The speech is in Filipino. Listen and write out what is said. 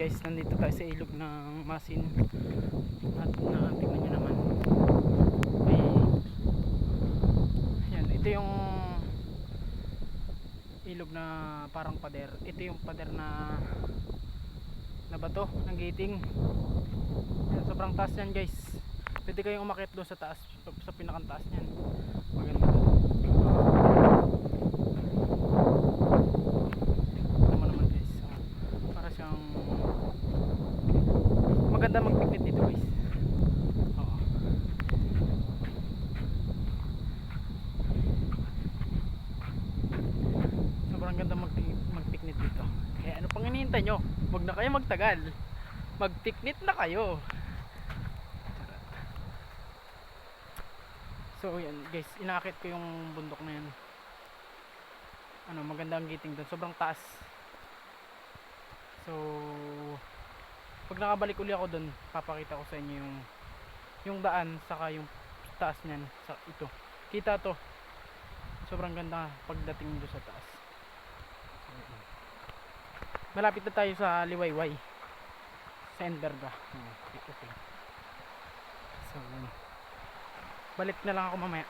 guys, nandito tayo sa ilog ng Masin. At na tingnan nyo naman. May Yan, ito yung ilog na parang pader. Ito yung pader na na bato ng gating. Yan, sobrang taas yan guys. Pwede kayong umakyat doon sa taas, sa pinakang taas niyan. Maganda. Ito mo naman guys. Ah, para siyang maganda mag-picnic dito guys. Oo. Sobrang ganda mag mag-picnic dito. Kaya ano pang hinihintay nyo? Huwag na kayo magtagal. Mag-picnic na kayo. So yan guys, inakit ko yung bundok na yan. Ano, maganda ang gating doon. Sobrang taas. So pag nakabalik uli ako doon, papakita ko sa inyo yung yung daan saka yung taas niyan sa ito. Kita to. Sobrang ganda pagdating doon sa taas. Malapit na tayo sa Liwayway. Sa ito, ito. So, balik na lang ako mamaya.